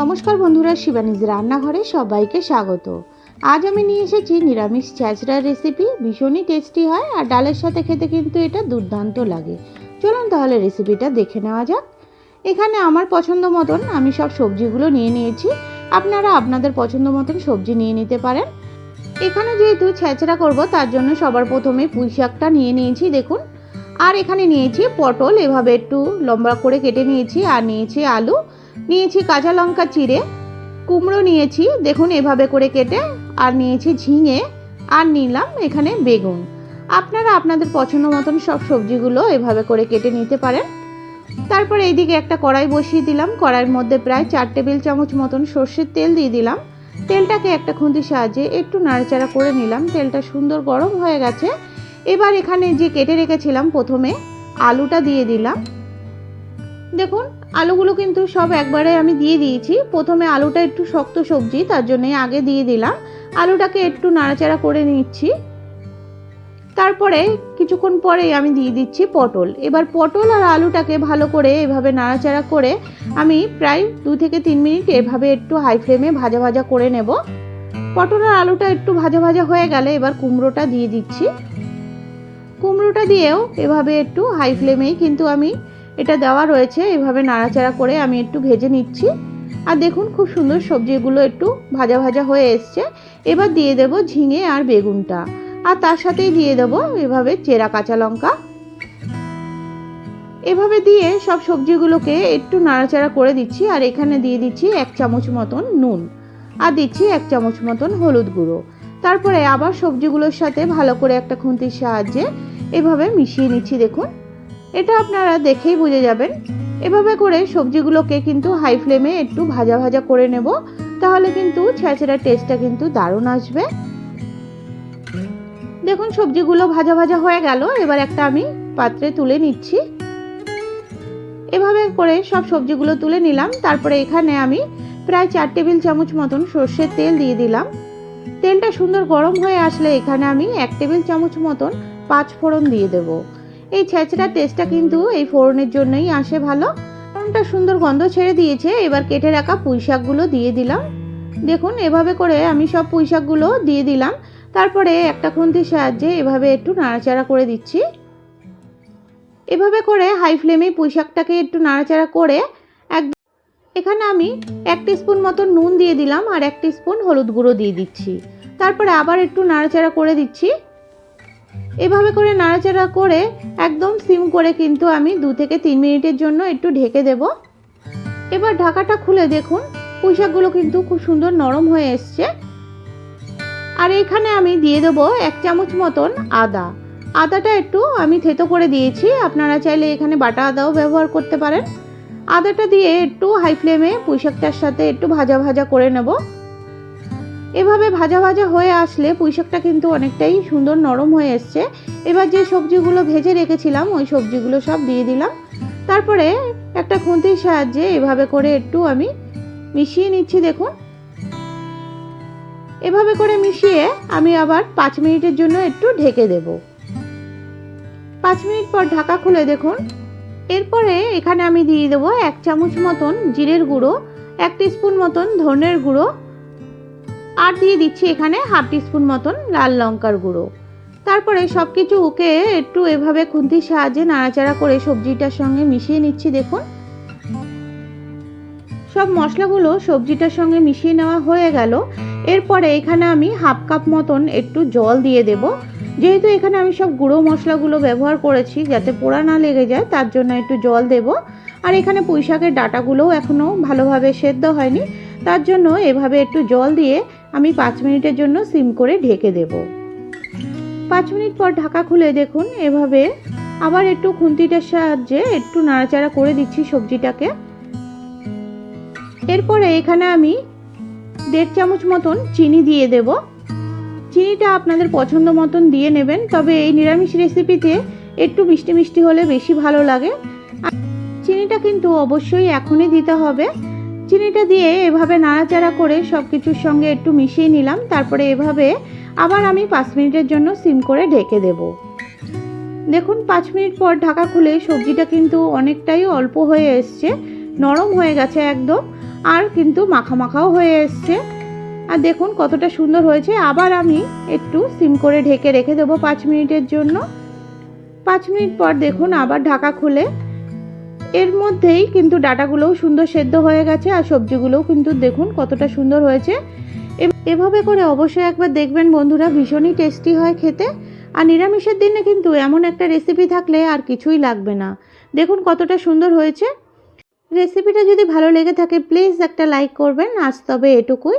নমস্কার বন্ধুরা, শিবানীজ রান্নাঘরে সবাইকে স্বাগত। আজ আমি নিয়ে এসেছি নিরামিষ ছ্যাঁচড়ার রেসিপি ভীষণই টেস্টি হয় আর ডালের সাথে খেতে কিন্তু এটা দুর্দান্ত লাগে। চলুন তাহলে রেসিপিটা দেখে নেওয়া যাক। এখানে আমার পছন্দ মতন আমি সব সবজিগুলো নিয়ে নিয়েছি। আপনারা আপনাদের পছন্দ মতন সবজি নিয়ে নিতে পারেন। এখানে যেহেতু ছ্যাঁচড়া করব, তার জন্য সবার প্রথমে পুঁই শাকটা নিয়ে নিয়েছি, দেখুন। আর এখানে নিয়েছি পটল, এভাবে একটু লম্বা করে কেটে নিয়েছি আর নিয়েছি আলু, নিয়েছি কাঁচা লঙ্কা চিড়ে, কুমড়ো নিয়েছি, দেখুন এভাবে করে কেটে, আর নিয়েছি ঝিঙে আর নিলাম এখানে বেগুন। আপনারা আপনাদের পছন্দ মতন সব সবজিগুলো এভাবে করে কেটে নিতে পারেন। তারপরে এইদিকে একটা কড়াই বসিয়ে দিলাম, কড়াইয়ের মধ্যে প্রায় চার টেবিল চামচ মতন সর্ষের তেল দিয়ে দিলাম। তেলটাকে একটা খুন্তির সাহায্যে একটু নাড়াচাড়া করে নিলাম, তেলটা সুন্দর গরম হয়ে গেছে। এবার এখানে যে কেটে রেখেছিলাম প্রথমে, আলুটা দিয়ে দিলাম। দেখুন, আলুগুলো কিন্তু সব একবারে আমি দিয়ে দিয়েছি। প্রথমে আলুটা একটু শক্ত সবজি, তার জন্যে আগে দিয়ে দিলাম। আলুটাকে একটু নাড়াচাড়া করে নিচ্ছি। তারপরে কিছুক্ষণ পরে আমি দিয়ে দিচ্ছি পটল। এবার পটল আর আলুটাকে ভালো করে এভাবে নাড়াচাড়া করে আমি প্রায় দু থেকে তিন মিনিট এভাবে একটু হাই ফ্লেমে ভাজা ভাজা করে নেব। পটল আর আলুটা একটু ভাজা ভাজা হয়ে গেলে এবার কুমড়োটা দিয়ে দিচ্ছি। কুমড়োটা দিয়েও এভাবে একটু হাই ফ্লেমেই কিন্তু আমি এটা দেওয়া রয়েছে। এভাবে নাড়াচাড়া করে আমি একটু ভেজে নিচ্ছি। আর দেখুন খুব সুন্দর সবজিগুলো একটু ভাজা ভাজা হয়ে এসছে। এবার দিয়ে দেব ঝিঙে আর বেগুনটা। আর তার সাথেই দিয়ে দেব এভাবে চেরা কাঁচা লঙ্কা। এভাবে দিয়ে সব সবজিগুলোকে একটু নাড়াচাড়া করে দিচ্ছি আর এখানে দিয়ে দিচ্ছি এক চামচ মতন নুন। আর দিচ্ছি এক চামচ মতন হলুদ গুঁড়ো। তারপরে আবার সবজিগুলোর সাথে ভালো করে একটা খুন্তির সাহায্যে এভাবে মিশিয়ে নিচ্ছি, দেখুন। এটা আপনারা দেখেই বুঝে যাবেন। এভাবে করে সবজিগুলোকে কিন্তু হাই ফ্লেমে একটু ভাজা ভাজা করে নেব, তাহলে কিন্তু ছেঁচড়ার টেস্টটা কিন্তু দারুণ আসবে। দেখুন, সবজিগুলো ভাজা ভাজা হয়ে গেল, এবার একটা আমি পাত্রে তুলে নিচ্ছি। এভাবে করে সব সবজিগুলো তুলে নিলাম, তারপরে এখানে আমি প্রায় চার টেবিল চামচ মতন সর্ষের তেল দিয়ে দিলাম। তেলটা সুন্দর গরম হয়ে আসলে এখানে আমি এক টেবিল চামচ মতন পাঁচ ফোড়ন দিয়ে দেবো। এই ছেঁচড়ার টেস্টটা কিন্তু এই ফোড়নের জন্যই আসে ভালো। ফোড়নটা সুন্দর গন্ধ ছেড়ে দিয়েছে, এবার কেটে রাখা পুঁই শাকগুলো দিয়ে দিলাম। দেখুন, এভাবে করে আমি সব পুঁই শাকগুলো দিয়ে দিলাম। তারপরে একটা খুন্তির সাহায্যে এভাবে একটু নাড়াচাড়া করে দিচ্ছি। এভাবে করে হাই ফ্লেমে পুঁই শাকটাকে একটু নাড়াচাড়া করে এখানে আমি এক স্পুন মতো নুন দিয়ে দিলাম আর এক স্পুন হলুদ গুঁড়ো দিয়ে দিচ্ছি। তারপরে আবার একটু নাড়াচাড়া করে দিচ্ছি। এভাবে করে নাড়াচাড়া করে একদম সিম করে কিন্তু আমি দু থেকে তিন মিনিটের জন্য একটু ঢেকে দেব। এবার ঢাকাটা খুলে দেখুন, পুঁইশাকগুলো কিন্তু খুব সুন্দর নরম হয়ে এসছে। আর এখানে আমি দিয়ে দেবো এক চামচ মতন আদা। আদাটা একটু আমি থেতো করে দিয়েছি, আপনারা চাইলে এখানে বাটা আদাও ব্যবহার করতে পারেন। আদাটা দিয়ে একটু হাই ফ্লেমে পুঁইশাকটার সাথে একটু ভাজা ভাজা করে নেব। এভাবে ভাজা ভাজা হয়ে আসলে পুঁইশাকটা কিন্তু অনেকটাই সুন্দর নরম হয়ে এসছে। এবার যে সবজিগুলো ভেজে রেখেছিলাম, ওই সবজিগুলো সব দিয়ে দিলাম। তারপরে একটা খুন্তির সাহায্যে এভাবে করে একটু আমি মিশিয়ে নিচ্ছি, দেখুন। এভাবে করে মিশিয়ে আমি আবার পাঁচ মিনিটের জন্য একটু ঢেকে দেব। পাঁচ মিনিট পর ঢাকা খুলে দেখুন এরপরে এখানে আমি দিয়ে দেবো এক চামচ মতন জিরের গুঁড়ো, এক স্পুন মতন ধনের গুঁড়ো, আর দিয়ে দিচ্ছি এখানে হাফ টিস্পুন মতন লাল লঙ্কার গুঁড়ো। তারপরে সব কিছু ওকে একটু এভাবে খুন্তির সাহায্যে নাড়াচাড়া করে সবজিটার সঙ্গে মিশিয়ে নিচ্ছি, দেখুন। সব মশলাগুলো সবজিটার সঙ্গে মিশিয়ে নেওয়া হয়ে গেল। এরপরে এখানে আমি হাফ কাপ মতন একটু জল দিয়ে দেব। যেহেতু এখানে আমি সব গুঁড়ো মশলাগুলো ব্যবহার করেছি যাতে পোড়া না লেগে যায়, তার জন্য একটু জল দেব। আর এখানে পুঁইশাকের ডাটাগুলোও এখনও ভালোভাবে সেদ্ধ হয়নি। তার জন্য এভাবে একটু জল দিয়ে আমি পাঁচ মিনিটের জন্য সিম করে ঢেকে দেব। পাঁচ মিনিট পর ঢাকা খুলে দেখুন, এভাবে আবার একটু খুন্তিটার সাহায্যে একটু নাড়াচাড়া করে দিচ্ছি সবজিটাকে। এরপরে এখানে আমি দেড় চামচ মতন চিনি দিয়ে দেব। চিনিটা আপনাদের পছন্দ মতন দিয়ে নেবেন, তবে এই নিরামিষ রেসিপিতে একটু মিষ্টি মিষ্টি হলে বেশি ভালো লাগে। চিনিটা কিন্তু অবশ্যই এখনই দিতে হবে। চিনিটা দিয়ে এভাবে নাড়াচাড়া করে সব কিছুর সঙ্গে একটু মিশিয়ে নিলাম, তারপরে এভাবে আবার আমি পাঁচ মিনিটের জন্য সিম করে ঢেকে দেব। দেখুন, পাঁচ মিনিট পর ঢাকা খুলে সবজিটা কিন্তু অনেকটাই অল্প হয়ে এসছে। নরম হয়ে গেছে একদম, আর কিন্তু মাখা মাখাও হয়ে এসছে। আর দেখুন কতটা সুন্দর হয়েছে। আবার আমি একটু সিম করে ঢেকে রেখে দেবো পাঁচ মিনিটের জন্য। পাঁচ মিনিট পর দেখুন আবার ঢাকা খুলে। এর মধ্যেই কিন্তু ডাটাগুলোও সুন্দর সেদ্ধ হয়ে গেছে, আর সবজিগুলোও কিন্তু দেখুন কতটা সুন্দর হয়েছে। এভাবে করে অবশ্যই একবার দেখবেন বন্ধুরা, ভীষণই টেস্টি হয় খেতে। আর নিরামিষের দিনে কিন্তু এমন একটা রেসিপি থাকলে আর কিছুই লাগবে না। দেখুন কতটা সুন্দর হয়েছে। রেসিপিটা যদি ভালো লেগে থাকে প্লিজ একটা লাইক করবেন। আজ তবে এটুকুই।